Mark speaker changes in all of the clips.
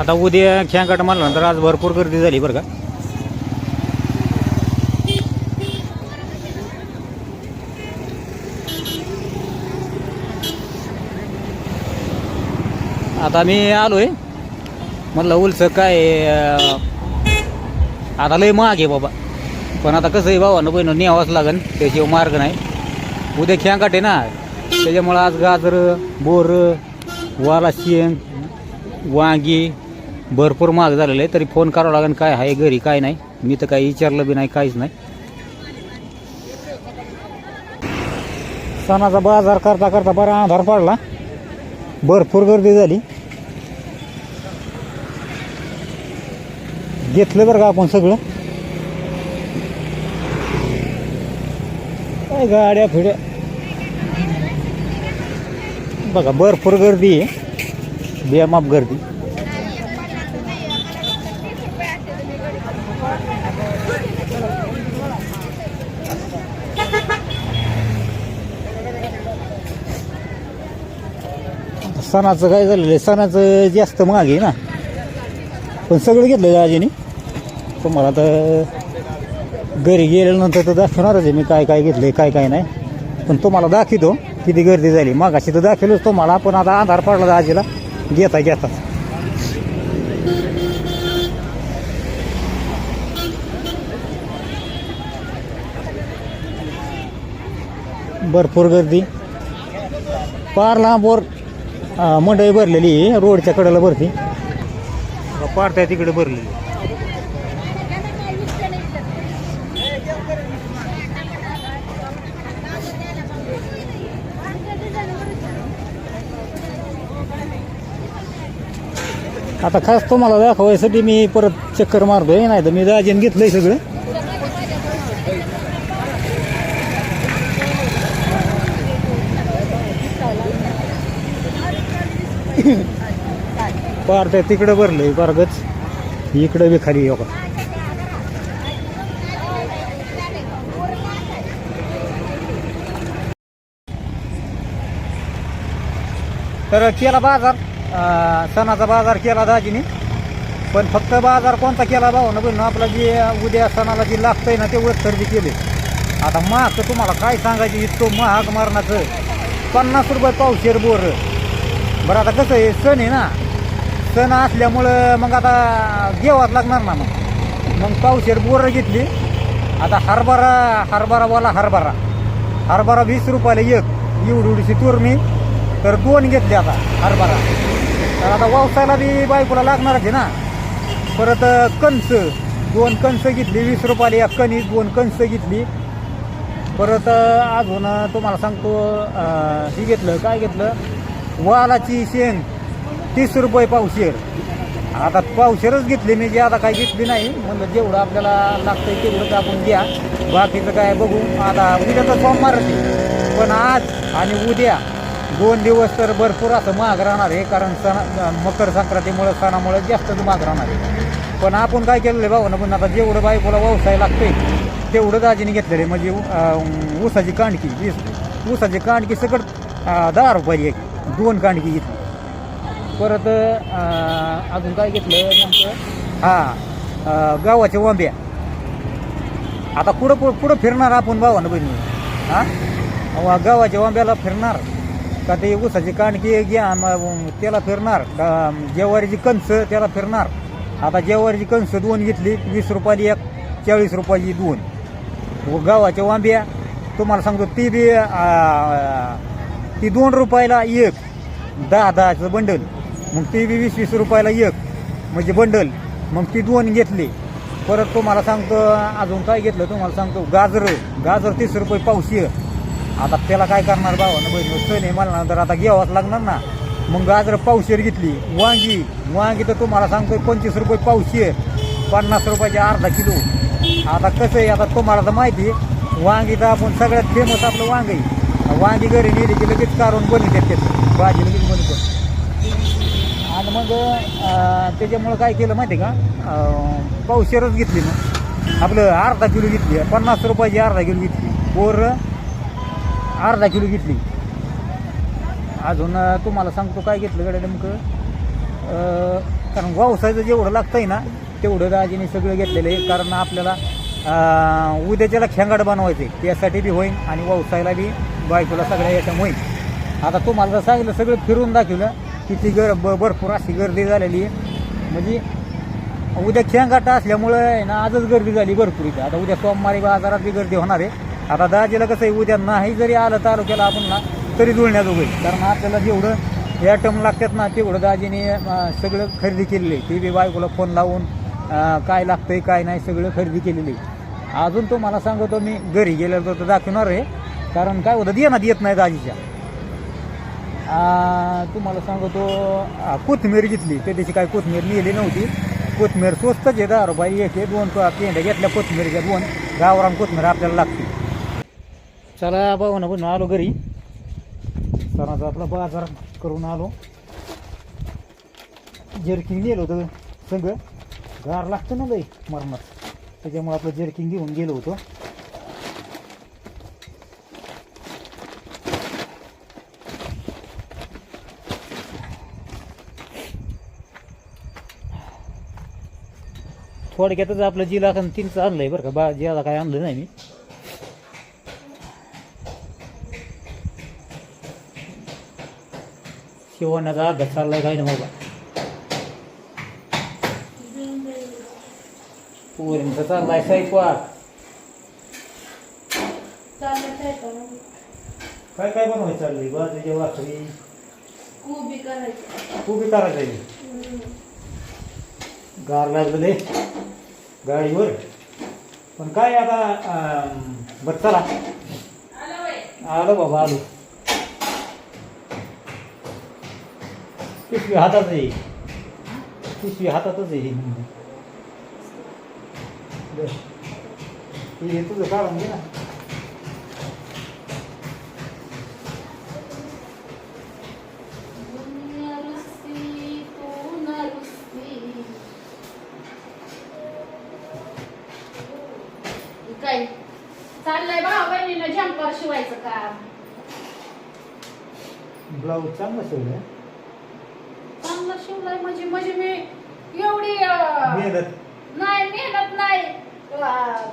Speaker 1: आता उद्या खेळाकाट म्हणल्यानंतर आज भरपूर गर्दी झाली बरं का? आता मी आलोय. म्हटलं उलस काय आता लय महाग आहे बाबा. पण आता कसं आहे भावानं बहिणं न्यावाच लागन त्याशिवाय मार्ग नाही. उद्या खेळाकाट आहे ना त्याच्यामुळं आज गाजर बोर वाला शेंग वांगी भरपूर महाग झालेलं आहे. तरी फोन करावं लागेल काय आहे घरी काय नाही. मी तर काही विचारलं बी नाही काहीच नाही. सणाचा बाजार करता करता बरा आधार पडला. भरपूर गर्दी झाली. घेतलं बरं का आपण सगळं? काय गाड्या फिड्या. बघा भरपूर गर्दी आहे. बेमाप गर्दी. सणाचं काय झालेलं आहे? सणाचं जास्त मागे आहे ना. पण सगळं घेतलं आजीने. तुम्हाला तर घरी गेल्यानंतर तर दाखवणारच आहे मी काय काय घेतलंय काय काय नाही. पण तुम्हाला दाखवतो किती गर्दी झाली. मागाशी तर दाखवलंच तुम्हाला. पण आता आधार पडला आजीला घेता घेता. भरपूर गर्दी. पार लांबवर अं, मंडई भरलेली आहे रोडच्या कडेला भरती. पार त्या तिकडे भरलेली. आता खास तुम्हाला दाखवायसाठी मी परत चक्कर मारतोय नाही तर मी दाजीन घेतलंय सगळं. पार त्या तिकडं भरलंय पारगच. इकडं बी खाली योगा का? तर केला बाजार सणाचा बाजार केला दाजीने पण फक्त बाजार कोणता केला भाऊ? ना पण आपला जे उद्या सणाला जे लागतंय ना तेवढंच खरेदी केली. आता महाग तुम्हाला काय सांगायचं? इतकं महाग मारणाचं. पन्नास रुपये पावशेर बोर. बरं आता कसं आहे सण आहे ना. सण असल्यामुळं मग आता घ्यावाच लागणार ना मग. मग पावशेर बोरं घेतली. आता हरभरा हरभरा बोला हरभरा. हरभरा वीस रुपयाला एक एवढी एवढीशी तुरमी. तर दोन घेतले आता हरभरा. तर आता वावसायला बी बायकोला लागणार आहे ना. परत कणस. दोन कणसं घेतली वीस रुपयाला एक कणीस दोन कणस घेतली. परत अजून तुम्हाला सांगतो हे घेतलं काय घेतलं? वालाची शेंग तीस रुपये पावशेर. आता पावशेरच घेतली मी जे आता काही घेतली नाही. म्हणलं जेवढं आपल्याला लागतंय तेवढंच आपण घ्या. बाकीचं काय बघू. आता उद्या तर सोमवार पण आज आणि उद्या दोन दिवस तर भरपूर असं महाग राहणार आहे. कारण सणा मकर संक्रांतीमुळं सणामुळं जास्तच महाग राहणार आहे. पण आपण काय केलेलं आहे भाऊ? ना पण आता जेवढं बायकोला व्यवसाय लागते तेवढं दाजीने घेतलेलं आहे. म्हणजे ऊसाची कांडकी वीस ऊसाची कांडकी सकट दहा रुपये एक दोन कांडकी घेतली. परत अजून काय घेतलं नेमकं? हां गावाच्या वांब्या. आता पुढं पुढं पुढं फिरणार आपण भावानं बहिणी? हां? गावाच्या वांब्याला फिरणार. का ते ऊसाची कांडकी घ्या त्याला फिरणार. का जेवारीची कणस त्याला फिरणार. आता जेवारीची कणस दोन घेतली वीस रुपयाची एक चाळीस रुपयाची दोन. व गावाच्या वांब्या तुम्हाला सांगतो ती बी ती दोन रुपयाला एक. दहा दहाचं बंडल. मग ती बी वीस वीस रुपयाला एक. म्हणजे बंडल. मग ती दोन घेतली. परत तुम्हाला सांगतो अजून काय घेतलं तुम्हाला सांगतो. गाजर. गाजर तीस रुपये पावशी आता त्याला काय करणार भावानं बहिणी? सण आहे मला तर आता घ्यावाच लागणार ना. मग गाजर पावशेर घेतली. वांगी. वांगी तर तुम्हाला सांगतो पंचवीस रुपये पावशेर पन्नास रुपयाचे अर्धा किलो. आता कसं आहे आता तुम्हाला तर माहिती आहे, वांगी तर आपण सगळ्यात फेमस आपलं वांगी वांगी घरी नेली की लगेच काढून बनवतात त्याचं भाजी लगेच बनवतो आणि मग त्याच्यामुळं काय केलं माहिती आहे का? पावशेरच घेतली मग. आपलं अर्धा किलो घेतली पन्नास रुपयाची अर्धा किलो घेतली. बोर अर्धा किलो घेतली. अजून तुम्हाला सांगतो काय घेतलं गड्या नेमकं? कारण व्यवसायाचं जेवढं लागतं आहे ना तेवढं दाजीने सगळं घेतलेलं आहे. कारण आपल्याला उद्याच्याला खेंगाड बनवायचे त्यासाठी बी होईल आणि व्यवसायाला बी बायकोला सगळ्या याच्यामुळे. आता तुम्हाला जर सांगितलं सगळं फिरून दाखवलं किती गर ब- भरपूर अशी गर्दी झालेली आहे. म्हणजे उद्या खेंगाटा असल्यामुळं आहे ना आजच गर्दी झाली भरपूर इथे. आता उद्या सोमवारी बाजारात बी गर्दी होणार आहे. आता दाजीला कसं आहे उद्या नाही जरी आलं तालुक्याला आपण ना तरी जुळण्यात आहे. कारण आपल्याला जेवढं ॲटम लागतात ना तेवढं दाजीने सगळं खरेदी केलेलं आहे. टी व्ही बायकोला फोन लावून काय लागतंय काय नाही सगळं खरेदी केलेली आहे. अजून तुम्हाला सांगतो मी घरी गेल्यावर तर दाखवणार आहे. कारण काय होतं देण्यात येत नाही दाजीच्या तुम्हाला सांगतो आ, घेतली त्या दिवशी काय कोथमीर लिहिली नव्हती. कोथमीर स्वस्तच आहे दहा रुपये एक हे दोन पेंड्या घेतल्या कोथिंबीरच्या दोन. गावरान कोथिंबीर आपल्याला लागते चला भाऊ ना पण आलो घरी. सणाचा आपला बाजार करून आलो. जर्किंग नेलं होतं सगळं. गार लागतं ना लई मरणात त्याच्यामुळे आपलं जर्किंग घेऊन गेलो होतो. थोडक्यातच आपलं जिला आता तीनचं आणलंय बरं का बा जिला काय आणलं नाही मी. शिवण्याचा अभ्यास चाललाय काय ना बाबा. पोरींचा चाललाय स्वयंपाक काय काय बनवायचं चाललंय बाजूच्या भाकरी?
Speaker 2: कोबी करायची.
Speaker 1: तू बी करायचं गार लागलेले गाडीवर. पण काय आता अं, बरं चला. आलो बाबा आलो. पिशवी हातात आहे. पिशवी हातातच आहे ही म्हणजे. हे तुझं काढून घे ना.
Speaker 2: काय? चाललंय भाऊ बहिणीनं झंपर शिवायचं काम.
Speaker 1: ब्लाऊज चांगला
Speaker 2: चांगलं शिवलंय म्हणजे म्हणजे मी एवढी अं,
Speaker 1: मेहनत.
Speaker 2: नाही मेहनत नाही.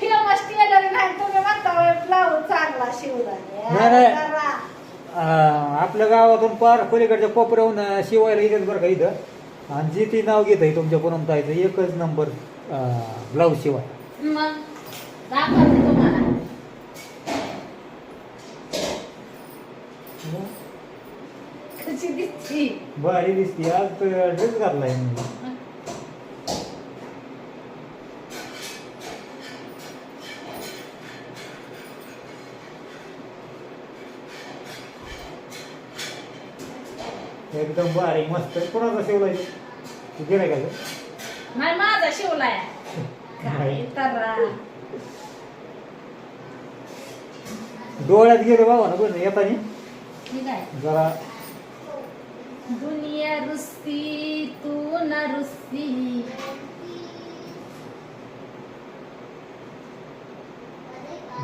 Speaker 2: फेमस टेलर नाही तुम्ही म्हणता ब्लाऊज चांगला शिवला
Speaker 1: नाही, नाही. अं, आपल्या गावातून पार पलीकडच्या कोपऱ्याहून अं, शिवायला येतात बरं का इथं. आणि जी ती नाव घेत आहे तुमच्या पुरमतायचं एकच नंबर ब्लाऊज शिवाय.
Speaker 2: मग? दाखवते तुम्हाला कशी दिसती
Speaker 1: भारी दिसते. आज ड्रेस घातलाय एकदम भारी मस्त. कोणाचा शिवलाय तू? गेलाय का
Speaker 2: माझा शिवलाय. काय तर.
Speaker 1: डोळ्यात गेलो बाबा ना बरं येतानी?
Speaker 2: ठीक आहे.
Speaker 1: जरा.
Speaker 2: दुनिया रुसती तू न रुसती.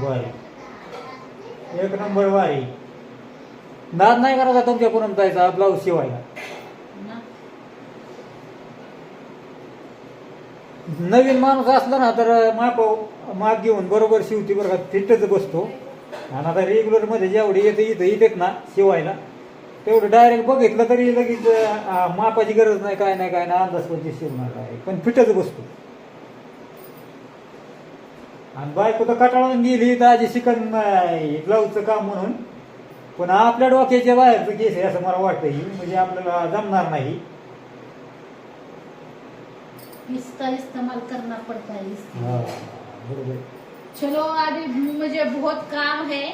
Speaker 1: भारी एक नंबर भारी नाद नाही करायचा तुमच्या पुरमतायचा ब्लाऊज शिवायला.
Speaker 2: ना.
Speaker 1: नवीन माणूस असला ना तर माप माप घेऊन बरोबर शिवती बरं का फिटच बसतो. आणि आता रेग्युलरमध्ये जेवढे येते इथं येतात ना शिवायला तेवढं डायरेक्ट बघितलं तरी लगेच मापाची गरज नाही काय नाही काय नाही अंदाज पण शिवणार काय पण फिटच बसतो. आणि बायको तर कटाळून गेली तर आजी शिकन ब्लाऊजचं काम म्हणून. पण आपल्या डोक्याच्या बाहेरचं केस आहे असं मला वाटतं ही म्हणजे आपल्याला जमणार नाही.
Speaker 2: करना पड़ता चलो अभी मुझे बहुत काम है।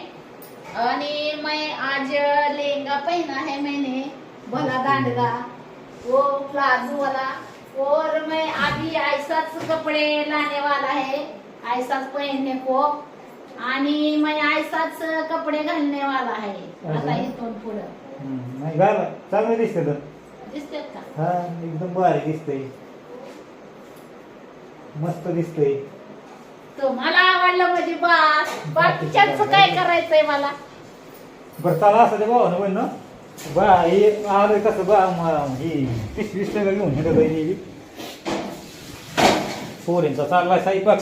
Speaker 2: आणि मैं आज लहंगा पहना है मैंने भला दांडगा। वो प्लाजो वाला। और मैं अभी ऐसा कपड़े लाने वाला है ऐसा पहनने को। आणि मैं ऐसाच कपडे घालने वाला है। आता इथून पुढं.
Speaker 1: चांगलं दिसतं तर.
Speaker 2: दिसतात का?
Speaker 1: हा एकदम भारी दिसतंय. मस्त दिसतंय.
Speaker 2: तुम्हाला आवडलं म्हणजे बस. बाकीच्यांचं काय करायचंय मला?
Speaker 1: बरं चला असं ते भाऊ ना ना बा हे आलं कसं बा म- ही पिशवीस सगळं घेऊन हे बहिणी पोरींचा चाललाय साईपाक.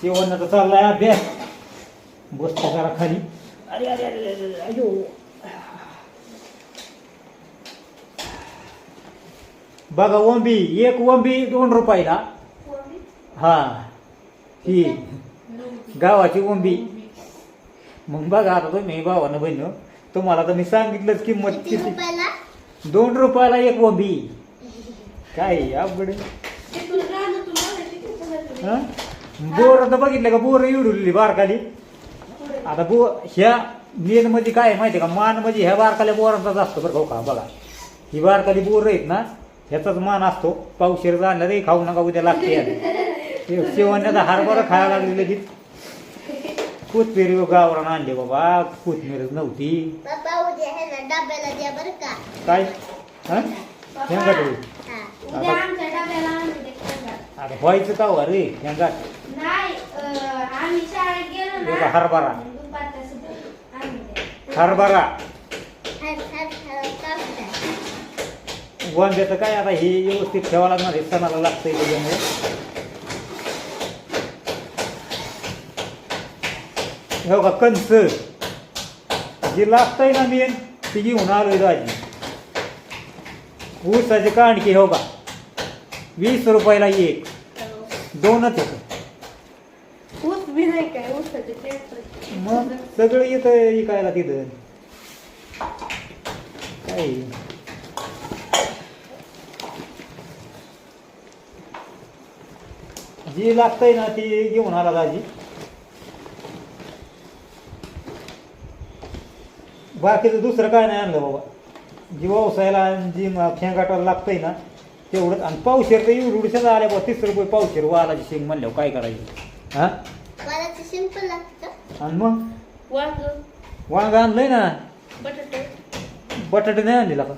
Speaker 1: शिवण्याचा चाललाय अभ्यास. बसतो जरा खाली. अरे अरे अरे अरे, अरे अयो. बघा ओंबी एक ओंबी दोन रुपयाला. हा. ही गावाची ओंबी मग बघा आता तुम्ही भावानं बहिण तुम्हाला तर मी सांगितलंच किंमत
Speaker 3: किती
Speaker 1: दोन रुपयाला एक ओंबी काय अवघड बोर तर बघितलं का? बोर एवढी बारकाली. आता बो ह्या मेन मध्ये काय आहे माहिती आहे का? मान म्हणजे ह्या बारकाल्या बोरांचाच असतो बरं का हो का? बघा. ही बारकाली बोर आहेत ना ह्याचाच मान असतो. पावशेर जाणलं रे खाऊ नका उद्या लागते. ते शेवण्याचा हरभरा खायला लागले लगेच. कोथमिरी गावरान आणले बाबा कोथमिरच नव्हती.
Speaker 3: बाबा उद्या आहे ना डब्याला द्या बरं का.
Speaker 1: काय? हा? शेंगाट
Speaker 3: हा.
Speaker 1: आता व्हायचं का हो रे शेंगाट हरभरा. हरभरा.
Speaker 3: हर हर हर कापता
Speaker 1: वांग्याचं काय आता हे व्यवस्थित ठेवावं लागणार आहे सणाला लागतंय त्याच्यामुळे. हो का कंच जे लागतंय ना मेन ते घेऊन आलोय दाजी. ऊसाचे कांडके हो का वीस रुपयाला एक. दोनच येतं.
Speaker 2: ऊस बी नाही काय ऊसाचे
Speaker 1: मग सगळं येतं इकायला तिथं. काय? जी लागतंय ना ती घेऊन आला दाजी. बाकीचं दुसरं काय नाही आणलं बाबा. जी व्यवसायाला आणि जी फेंगाटाला लागतंय ना तेवढंच. आणि पावशेर तर एवढं आल्या बाबा तीस रुपये पावशेर वालाची शेंग म्हणल्यावर काय करायचं? हा?
Speaker 3: ते लागतं
Speaker 1: आणि मग?
Speaker 2: वांग.
Speaker 1: वांग आणलंय ना.
Speaker 2: बटाटे.
Speaker 1: बटाटे नाही आणलेला का?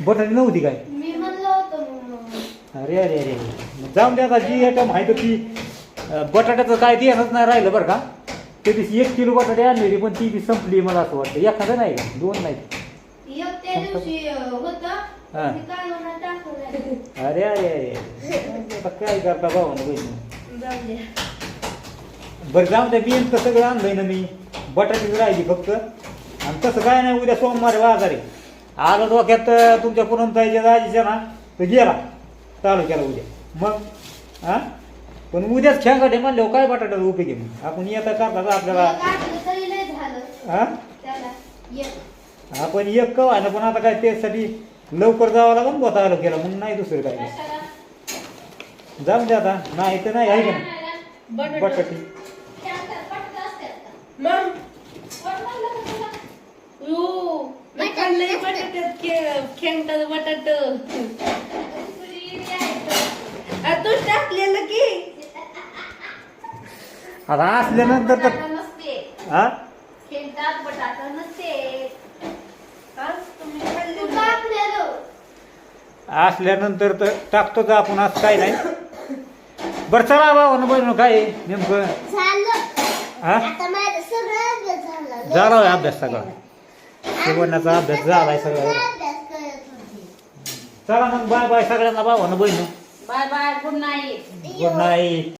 Speaker 2: बटाटे
Speaker 1: नव्हती काय? अरे अरे अरे जाऊन द्या आता जी आयटम आहे तर ती बटाट्याचं काय ध्यानच नाही राहिलं बरं का? ते दिवशी एक किलो बटाटे आणले होते पण ती बी संपली मला असं वाटतं. एखादं नाही का दोन नाही.
Speaker 2: एक त्या दिवशी होत.
Speaker 1: हा.
Speaker 2: काय होणार दाखवलं
Speaker 1: अरे अरे अरे. आता काय करता भाऊ ना बहिणी?
Speaker 2: जाऊ द्या
Speaker 1: बरं जाऊन द्या बियन तर सगळं आणलंय ना मी. बटाटी राहिली फक्त. आणि तसं काय नाही उद्या सोमवारी आहे आलं डोक्यात अं, तुमच्या पुरमताईच्या दाजीच्या ना तर गेला. चालू केला उद्या. मग हा? पण उद्याच खेळाटे म्हणल्यावर काय बटाट्याचा उपयोग मग आपण येता करता आपल्याला हा आपण एक कवा ना पण आता काय त्यासाठी लवकर जावं लागेल बोता आलं केला म्हणून नाही दुसरं काय जाऊन द्या आता. नाही तर नाही आहे का नाही? बटाटी.
Speaker 2: बटाट तू टाकलेलं की?
Speaker 1: आता असल्यानंतर तर
Speaker 2: नसते.
Speaker 1: हा
Speaker 2: खेळतात बटाटा नसते. तुम्ही टाकलेलं
Speaker 1: असल्यानंतर तर टाकतोच आपण असं काय नाही. बरं चला बाबा ना बहिण काय नेमकं?
Speaker 3: झालं.
Speaker 1: हा
Speaker 3: आता माझं सगळं अभ्यास झाला.
Speaker 1: होय. अभ्यास सगळा. शिवण्याचा अभ्यास झालाय सगळा.
Speaker 3: सगळं अभ्यास करत होती.
Speaker 1: चला मग बाय बाय सगळ्यांना बाबा ना बहिण
Speaker 2: bye bye good night.
Speaker 1: Good night.